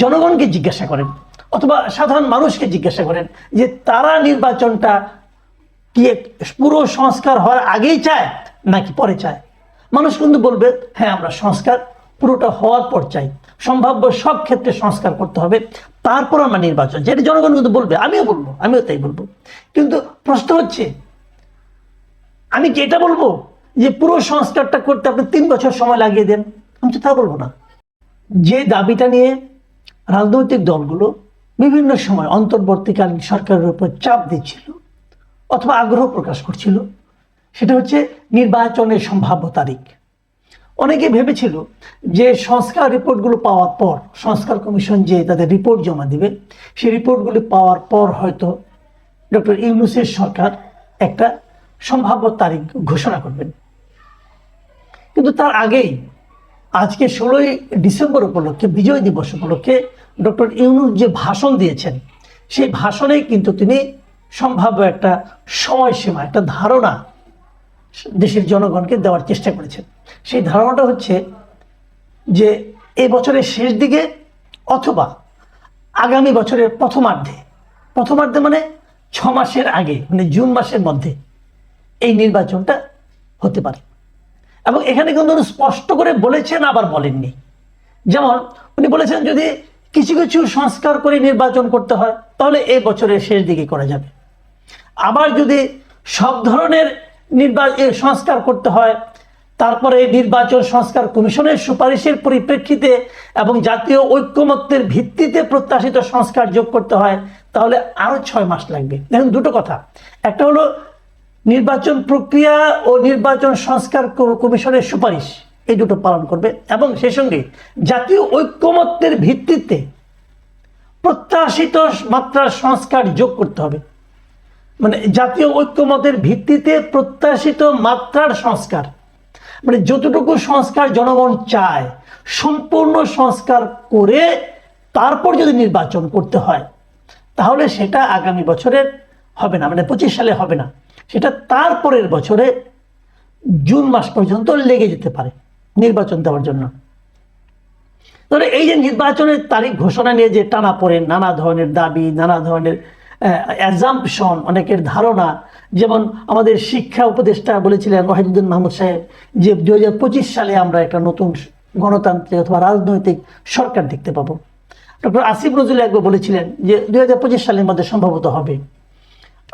জনগণকে জিজ্ঞাসা করেন, অথবা সাধারণ মানুষকে জিজ্ঞাসা করেন যে তারা নির্বাচনটা কি পুরো সংস্কার হওয়ার আগেই চায় নাকি পরে চায়? মানুষ কিন্তু বলবে হ্যাঁ আমরা সংস্কার পুরোটা হওয়ার পর চাই। সম্ভাব্য সব ক্ষেত্রে সংস্কার করতে হবে, তারপর আমরা নির্বাচন। যেটা জনগণ কিন্তু বলবে, আমিও বলব, আমিও তাই বলব। কিন্তু প্রশ্ন হচ্ছে, আমি এটা বলব যে পুরো সংস্কারটা করতে আপনি তিন বছর সময় লাগিয়ে দেন? আমি তো তা বলব না। যে দাবিটা নিয়ে রাজনৈতিক দলগুলো বিভিন্ন সময় অন্তর্বর্তীকালীন সরকারের উপর চাপ দিচ্ছিল অথবা আগ্রহ প্রকাশ করছিল। সেটা হচ্ছে নির্বাচনের সম্ভাব্য তারিখ। অনেকে ভেবেছিল যে সংস্কার রিপোর্টগুলো পাওয়ার পর, সংস্কার কমিশন যে তাদের রিপোর্ট জমা দিবে, সেই রিপোর্টগুলি পাওয়ার পর হয়তো ডক্টর ইউনুসের সরকার একটা সম্ভাব্য তারিখ ঘোষণা করবেন। কিন্তু তার আগেই আজকে ষোলোই ডিসেম্বর উপলক্ষে, বিজয় দিবস উপলক্ষে ডক্টর ইউনুস যে ভাষণ দিয়েছেন, সেই ভাষণে কিন্তু তিনি সম্ভাব্য একটা সময়সীমা, একটা ধারণা দেশের জনগণকে দেওয়ার চেষ্টা করেছেন। সেই ধারণাটা হচ্ছে যে এই বছরের শেষ দিকে অথবা আগামী বছরের প্রথমার্ধে প্রথমার্ধে মানে ছ মাসের আগে মানে জুন মাসের মধ্যে এই নির্বাচনটা হতে পারে। এবং এখানে কিন্তু উনি স্পষ্ট করে বলেছেন, আবার বলেননি। যেমন উনি বলেছেন, যদি কিছু কিছু সংস্কার করে নির্বাচন করতে হয়, তাহলে এই বছরের শেষ দিকে করা যাবে। আবার যদি সব ধরনের নির্বাচন সংস্কার করতে হয়, তারপরে নির্বাচন সংস্কার কমিশনের সুপারিশের পরিপ্রেক্ষিতে এবং জাতীয় ঐক্যমত্যের ভিত্তিতে প্রত্যাশিত সংস্কার যোগ করতে হয়, তাহলে আরও ছয় মাস লাগবে। দেখুন, দুটো কথা। একটা হলো নির্বাচন প্রক্রিয়া ও নির্বাচন সংস্কার কমিশনের সুপারিশ এই দুটো পালন করবে এবং সেই সঙ্গে জাতীয় ঐক্যমত্যের ভিত্তিতে প্রত্যাশিত মাত্রার সংস্কার যোগ করতে হবে। মানে জাতীয় ঐক্যমতের ভিত্তিতে প্রত্যাশিত মাত্রার সংস্কার। মানে যতটুকু সংস্কার জনগণ চায়, সম্পূর্ণ সংস্কার করে তারপর যদি নির্বাচন করতে হয়, তাহলে সেটা আগামী বছরের হবে না মানে পঁচিশ সালে হবে না। সেটা তারপরের বছরে জুন মাস পর্যন্ত লেগে যেতে পারে নির্বাচন দেওয়ার জন্য। তাহলে এই যে নির্বাচনের তারিখ ঘোষণা নিয়ে যে টানা পড়ে, নানা ধরনের দাবি, নানা ধরনের অ্যাজাম্পশন অনেকের ধারণা, যেমন আমাদের শিক্ষা উপদেষ্টা বলেছিলেন ওয়াহিদুদ্দিন মাহমুদ সাহেব যে দুই হাজার পঁচিশ সালে আমরা একটা নতুন গণতান্ত্রিক অথবা রাজনৈতিক সরকার দেখতে পাবো। ডক্টর আসিফ নজরুল একবার বলেছিলেন যে দু হাজার পঁচিশ সালের মধ্যে সম্ভবত হবে।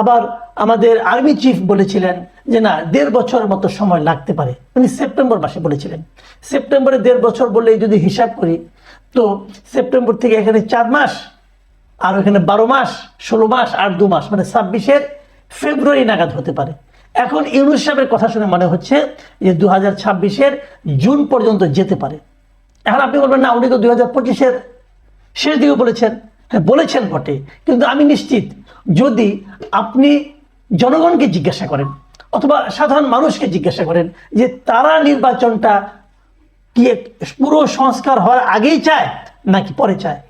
আবার আমাদের আর্মি চিফ বলেছিলেন যে না, দেড় বছরের মতো সময় লাগতে পারে। উনি সেপ্টেম্বর মাসে বলেছিলেন। সেপ্টেম্বরে দেড় বছর বললে যদি হিসাব করি, তো সেপ্টেম্বর থেকে এখানে চার মাস, আর ওখানে বারো মাস, ষোলো মাস, আর দু মাস মানে ছাব্বিশের ফেব্রুয়ারি নাগাদ হতে পারে। এখন ইউনুস সাহেবের কথা শুনে মনে হচ্ছে যে দু হাজার ছাব্বিশের জুন পর্যন্ত যেতে পারে। এখন আপনি বলবেন, না, উনি তো দুই হাজার পঁচিশের শেষ দিকে বলেছেন। হ্যাঁ বলেছেন বটে, কিন্তু আমি নিশ্চিত যদি আপনি জনগণকে জিজ্ঞাসা করেন অথবা সাধারণ মানুষকে জিজ্ঞাসা করেন যে তারা নির্বাচনটা কি পুরো সংস্কার হওয়ার আগেই চায় নাকি পরে চায়?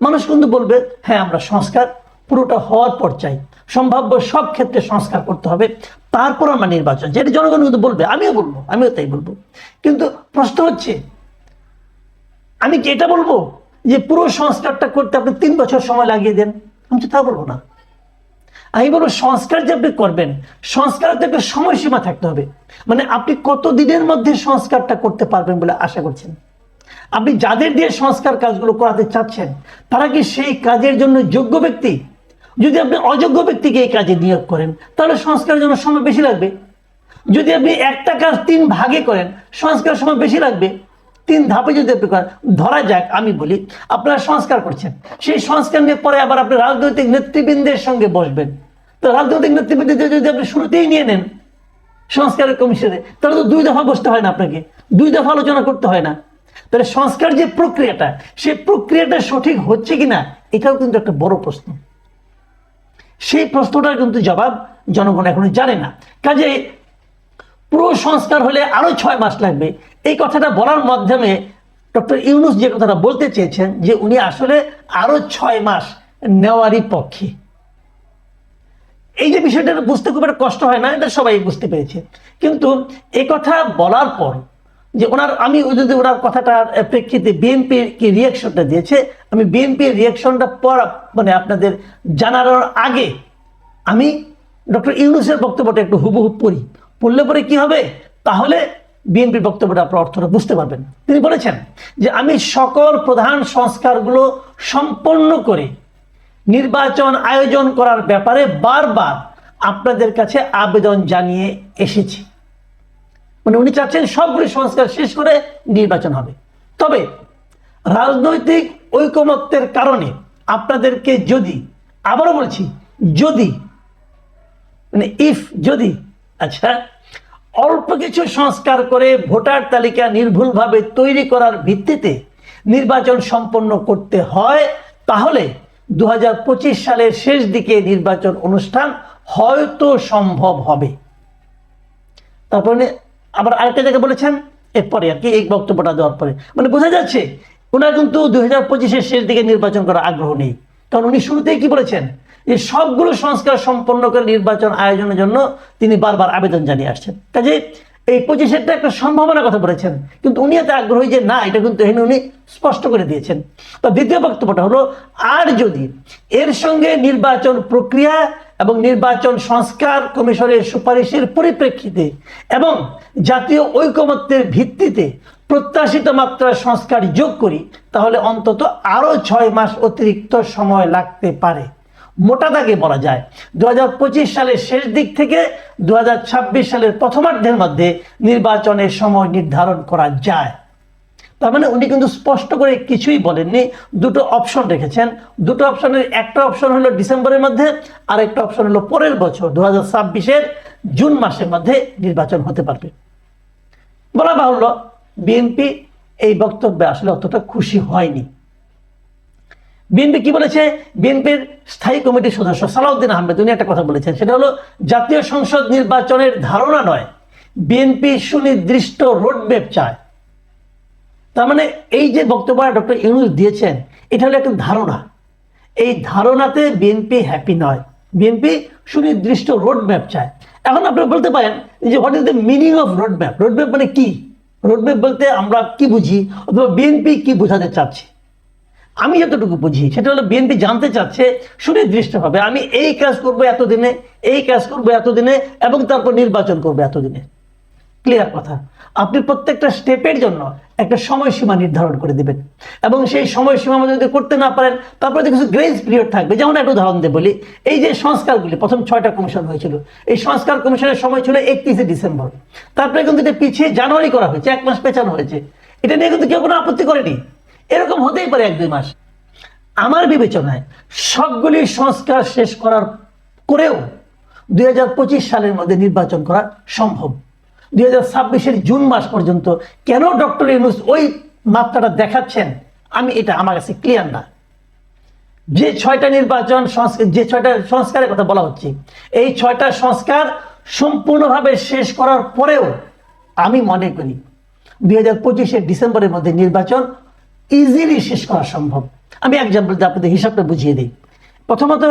মানুষ কিন্তু বলবে হ্যাঁ আমরা সংস্কার, পুরোটা হওয়ার পর চাই। সম্ভাব্য সব ক্ষেত্রে সংস্কার করতে হবে। তারপর আমরা নির্বাচন। যেটা জনগণ কিন্তু বলবে, আমিও বলব, আমিও তাই বলব। কিন্তু প্রশ্ন হচ্ছে, আমি কি এটা বলব যে পুরো সংস্কারটা করতে আপনি তিন বছর সময় লাগিয়ে দেন? আমি তো তা বলব না। আমি বলব সংস্কার যে আপনি করবেন সংস্কারতে একটা সময়সীমা থাকতে হবে। মানে আপনি কত দিনের মধ্যে সংস্কারটা করতে পারবেন বলে আশা করছেন? আপনি যাদের দিয়ে সংস্কার কাজগুলো করাতে চাচ্ছেন, তারা কি সেই কাজের জন্য যোগ্য ব্যক্তি? যদি আপনি অযোগ্য ব্যক্তিকে এই কাজে নিয়োগ করেন, তাহলে সংস্কারের জন্য সময় বেশি লাগবে। যদি আপনি একটা কাজ তিন ভাগে করেন সংস্কার সময় বেশি লাগবে। তিন ধাপে যদি ধরা যাক, আমি বলি, আপনারা সংস্কার করছেন। সেই সংস্কার নিয়ে পরে আবার আপনি রাজনৈতিক নেতৃবৃন্দের সঙ্গে বসবেন। তো রাজনৈতিক নেতৃবৃন্দ যদি আপনি শুরুতেই নিয়ে নেন সংস্কারের কমিশনে, তাহলে তো দুই দফা বসতে হয় না আপনাকে। দুই দফা আলোচনা করতে হয় না। তাহলে সংস্কার যে প্রক্রিয়াটা, সেই প্রক্রিয়াটা সঠিক হচ্ছে কিনা, এটাও কিন্তু একটা বড় প্রশ্ন। সেই প্রশ্নটার কিন্তু জবাব জনগণ এখনও জানে না। কাজে পুরো সংস্কার হলে আরও ছয় মাস লাগবে। এই কথাটা বলার মাধ্যমে ডক্টর ইউনুস যে কথাটা বলতে চেয়েছেন যে উনি আসলে আরও ছয় মাস নেওয়ারই পক্ষে। এই যে বিষয়টা বুঝতে খুব একটা কষ্ট হয় না, এটা সবাই বুঝতে পেরেছে। কিন্তু এই কথা বলার পর যে ওনার, আমি যদি ওনার কথাটার প্রেক্ষিতে বিএনপির কি রিয়াকশনটা দিয়েছে, আমি বিএনপির রিয়াকশনটা পর মানে আপনাদের জানানোর আগে আমি ডক্টর ইউনুসের বক্তব্যটা একটু হুবহু পড়ি। পড়লে পরে কি হবে? তাহলে বিএনপির বক্তব্যটা আপনার অর্থটা বুঝতে পারবেন। তিনি বলেছেন যে আমি সকল প্রধান সংস্কারগুলো সম্পন্ন করে নির্বাচন আয়োজন করার ব্যাপারে বারবার আপনাদের কাছে আবেদন জানিয়ে এসেছি। মানে উনি চাচ্ছেন সবগুলি সংস্কার শেষ করে নির্বাচন হবে। তবে রাজনৈতিক ঐকমত্যের কারণে আপনাদেরকে যদি, আবারও বলছি, যদি মানে ইফ যদি আচ্ছা অল্প কিছু সংস্কার করে ভোটার তালিকা নির্ভুলভাবে তৈরি করার ভিত্তিতে নির্বাচন সম্পন্ন করতে হয়, তাহলে দু হাজার পঁচিশ সালের শেষ দিকে নির্বাচন অনুষ্ঠান হয়তো সম্ভব হবে। তারপরে আবার আরেকটা জায়গায় বলেছেন, এরপরে আর কি, এই বক্তব্যটা দেওয়ার পরে। মানে বোঝা যাচ্ছে ওনার কিন্তু দুই হাজার পঁচিশের শেষ দিকে নির্বাচন করার আগ্রহ নেই। কারণ উনি শুরুতেই কি বলেছেন? যে সবগুলো সংস্কার সম্পন্ন করে নির্বাচন আয়োজনের জন্য তিনি বারবার আবেদন জানিয়ে আসছেন। কাজে এই পঁচিশেরটা একটা সম্ভাবনার কথা বলেছেন, কিন্তু উনি এত আগ্রহী যে না, এটা কিন্তু এখানে উনি স্পষ্ট করে দিয়েছেন। তো দ্বিতীয় বক্তব্যটা হলো, আর যদি এর সঙ্গে নির্বাচন প্রক্রিয়া এবং নির্বাচন সংস্কার কমিশনের সুপারিশের পরিপ্রেক্ষিতে এবং জাতীয় ঐকমত্যের ভিত্তিতে প্রত্যাশিত মাত্রার সংস্কার যোগ করি, তাহলে অন্তত আরও ছয় মাস অতিরিক্ত সময় লাগতে পারে। মোটা দাগে বলা যায়। দু হাজার পঁচিশ সালের শেষ দিক থেকে দুহাজার ছাব্বিশ সালের প্রথমার্ধের মধ্যে নির্বাচনের সময় নির্ধারণ করা যায়। তার মানে উনি কিন্তু স্পষ্ট করে কিছুই বলেননি। দুটো অপশন রেখেছেন। দুটো অপশনের, একটা অপশন হলো ডিসেম্বরের মধ্যে, আর একটা অপশন হলো পরের বছর দু হাজার জুন মাসের মধ্যে নির্বাচন হতে পারবে। বলা বাহুল্য, বিএনপি এই বক্তব্যে আসলে অতটা খুশি হয়নি। বিএনপি কি বলেছে? বিএনপির স্থায়ী কমিটির সদস্য সালাউদ্দিন আহমেদ, উনি একটা কথা বলেছেন। সেটা হলো, জাতীয় সংসদ নির্বাচনের ধারণা নয়, বিএনপি সুনির্দিষ্ট রোডম্যাপ চায়। তার মানে এই যে বক্তব্য ডক্টর ইউনুস দিয়েছেন, এটা হলো একটা ধারণা। এই ধারণাতে বিএনপি হ্যাপি নয়, বিএনপি সুনির্দিষ্ট রোডম্যাপ চায়। এখন আপনি বলতে পারেন যে what is the meaning of roadmap roadmap মানে কি? রোডম্যাপ বলতে আমরা কি বুঝি? অথবা বিএনপি কি বোঝাতে চাচ্ছে? আমি যতটুকু বুঝি সেটা হলো বিএনপি জানতে চাচ্ছে সুনির্দিষ্টভাবে আমি এই কাজ করব এতদিনে, এই কাজ করব এতদিনে, এবং তারপর নির্বাচন করব এতদিনে। ক্লিয়ার কথা? আপনি প্রত্যেকটা স্টেপের জন্য একটা সময়সীমা নির্ধারণ করে দিবেন। এবং সেই সময়সীমা যদি করতে না পারেন, তারপরে কিছু গ্রেস পিরিয়ড থাকবে। যেমন একটা উদাহরণ দিয়ে বলি, এই যে সংস্কারগুলি, প্রথম ছয়টা কমিশন হয়েছিল। এই সংস্কার কমিশনের সময় ছিল একত্রিশে ডিসেম্বর। তারপরে কিন্তু এটা পিছিয়ে জানুয়ারি করা হয়েছে, এক মাস পেছানো হয়েছে। এটা নিয়ে কিন্তু কেউ কোনো আপত্তি করেনি। এরকম হতেই পারে এক দুই মাস। আমার বিবেচনায় সবগুলি সংস্কার শেষ করার করেও দুই সালের মধ্যে নির্বাচন করা সম্ভব। দুই হাজার জুন মাস পর্যন্ত কেন ডক্টর ইউনুস ওই মাত্রাটা দেখাচ্ছেন, আমি এটা আমার কাছে ক্লিয়ার না। যে ছয়টা নির্বাচন যে ছয়টা সংস্কারের কথা বলা হচ্ছে, এই ছয়টা সংস্কার সম্পূর্ণভাবে শেষ করার পরেও আমি মনে করি দুই হাজার পঁচিশের ডিসেম্বরের মধ্যে নির্বাচন ইজিলি শেষ করা সম্ভব। আমি এক্সাম্পল দিয়ে আপনাদের হিসাবটা বুঝিয়ে দিই। প্রথমত,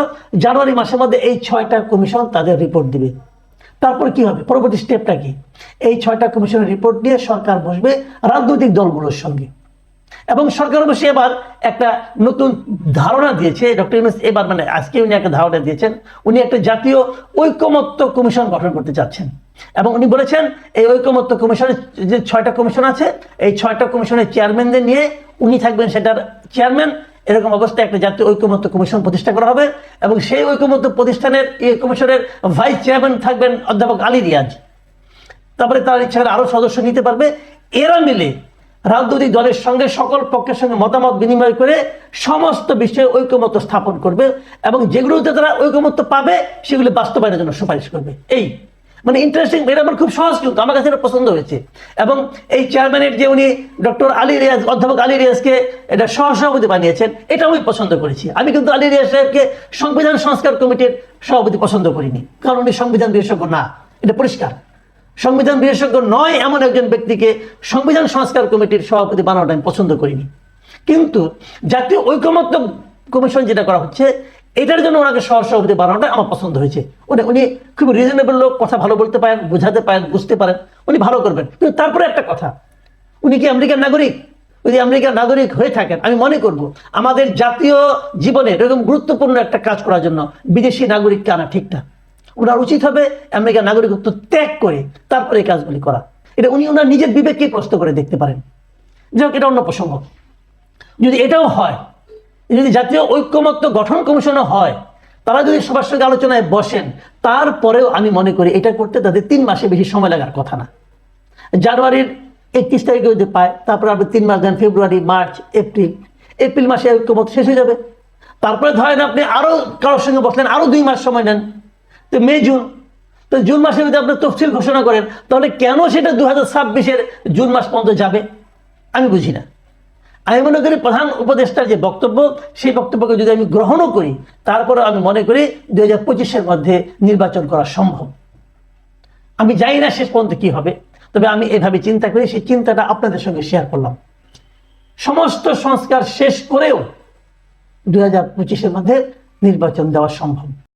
জানুয়ারি মাসের মধ্যে এই ছয়টা কমিশন তাদের রিপোর্ট দিবে। তারপর কি হবে? পরবর্তী স্টেপটা কি? এই ছয়টা কমিশনের রিপোর্ট নিয়ে সরকার বসবে রাজনৈতিক দলগুলোর সঙ্গে। এবং সরকার বসে এবার একটা নতুন ধারণা দিয়েছে ডক্টর ইউনুস এবার মানে আজকে উনি একটা ধারণা দিয়েছেন, উনি একটা জাতীয় ঐকমত্য কমিশন গঠন করতে চাচ্ছেন এবং উনি বলেছেন, এই ঐকমত্য কমিশনের যে ছয়টা কমিশন আছে, এই ছয়টা কমিশনের চেয়ারম্যানদের নিয়ে উনি থাকবেন সেটার চেয়ারম্যান। এরকম অবস্থায় একটা জাতীয় ঐকমত্য কমিশন প্রতিষ্ঠা করা হবে এবং সেই ঐকমত্য প্রতিষ্ঠানের, এই কমিশনের ভাইস চেয়ারম্যান থাকবেন অধ্যাপক আলী রিয়াজ। তারপরে তার ইচ্ছা আরও সদস্য নিতে পারবে। এরা মিলে রাজনৈতিক দলের সঙ্গে, সকল পক্ষের সঙ্গে মতামত বিনিময় করে সমস্ত বিষয়ে ঐকমত্য স্থাপন করবে এবং যেগুলোতে তারা ঐকমত্য পাবে, সেগুলো বাস্তবায়নের জন্য সুপারিশ করবে। এই মানে ইন্টারেস্টিং এটা আমার খুব সহজ কিন্তু, আমার কাছে এটা পছন্দ হয়েছে। এবং এই চেয়ারম্যানের যে উনি ডক্টর আলী রিয়াজ, অধ্যাপক আলী রিয়াজকে এটা সহসভাপতি বানিয়েছেন, এটা আমি পছন্দ করেছি। আমি কিন্তু আলী রিয়াজ সাহেবকে সংবিধান সংস্কার কমিটির সভাপতি পছন্দ করিনি, কারণ উনি সংবিধান বিশেষজ্ঞ না, এটা পরিষ্কার। সংবিধান বিশেষজ্ঞ নয় এমন একজন ব্যক্তিকে সংবিধান সংস্কার কমিটির সভাপতি বানানোটা আমি পছন্দ করিনি। কিন্তু জাতীয় ঐকমত্য কমিশন যেটা করা হচ্ছে এটার জন্য ওনাকে সহ সভাপতি বানানোটা আমার পছন্দ হয়েছে। উনি উনি খুব রিজনেবল লোক, কথা ভালো বলতে পারেন, বোঝাতে পারেন, বুঝতে পারেন, উনি ভালো করবেন। কিন্তু তারপরে একটা কথা, উনি কি আমেরিকার নাগরিক? যদি আমেরিকার নাগরিক হয়ে থাকেন, আমি মনে করব আমাদের জাতীয় জীবনে এরকম গুরুত্বপূর্ণ একটা কাজ করার জন্য বিদেশি নাগরিককে আনা ঠিক না। ওনার উচিত হবে আমেরিকার নাগরিকত্ব ত্যাগ করে তারপরে এই কাজগুলি করা। এটা উনি ওনার নিজের বিবেককে প্রশ্ন করে দেখতে পারেন। যাই এটা অন্য প্রসঙ্গ। যদি এটাও হয় যদি জাতীয় ঐক্যমত্য গঠন কমিশনও হয়, তারা যদি সবার সঙ্গে আলোচনায় বসেন, তারপরেও আমি মনে করি এটা করতে তাদের তিন মাসে বেশি সময় লাগার কথা না। জানুয়ারির একত্রিশ তারিখে যদি পায়, তারপরে আপনি তিন মাস দেন, ফেব্রুয়ারি, মার্চ, এপ্রিল এপ্রিল মাসে ঐক্যমত শেষ হয়ে যাবে। তারপরে ধরেন আপনি আরও কারোর সঙ্গে বসলেন আরও দুই মাস সময় নেন, তো মে, জুন। তো জুন মাসে যদি আপনি তফসিল ঘোষণা করেন, তাহলে কেন সেটা দু হাজার ছাব্বিশের জুন মাস পর্যন্ত যাবে? আমি বুঝি না। আমি মনে করি প্রধান উপদেষ্টার যে বক্তব্য, সেই বক্তব্যকে যদি আমি গ্রহণও করি তারপরে আমি মনে করি দুই হাজার পঁচিশের মধ্যে নির্বাচন করা সম্ভব। আমি জানি না শেষ পর্যন্ত কি হবে, তবে আমি এভাবে চিন্তা করি, সেই চিন্তাটা আপনাদের সঙ্গে শেয়ার করলাম। সমস্ত সংস্কার শেষ করেও দুই হাজার পঁচিশের মধ্যে নির্বাচন দেওয়া সম্ভব।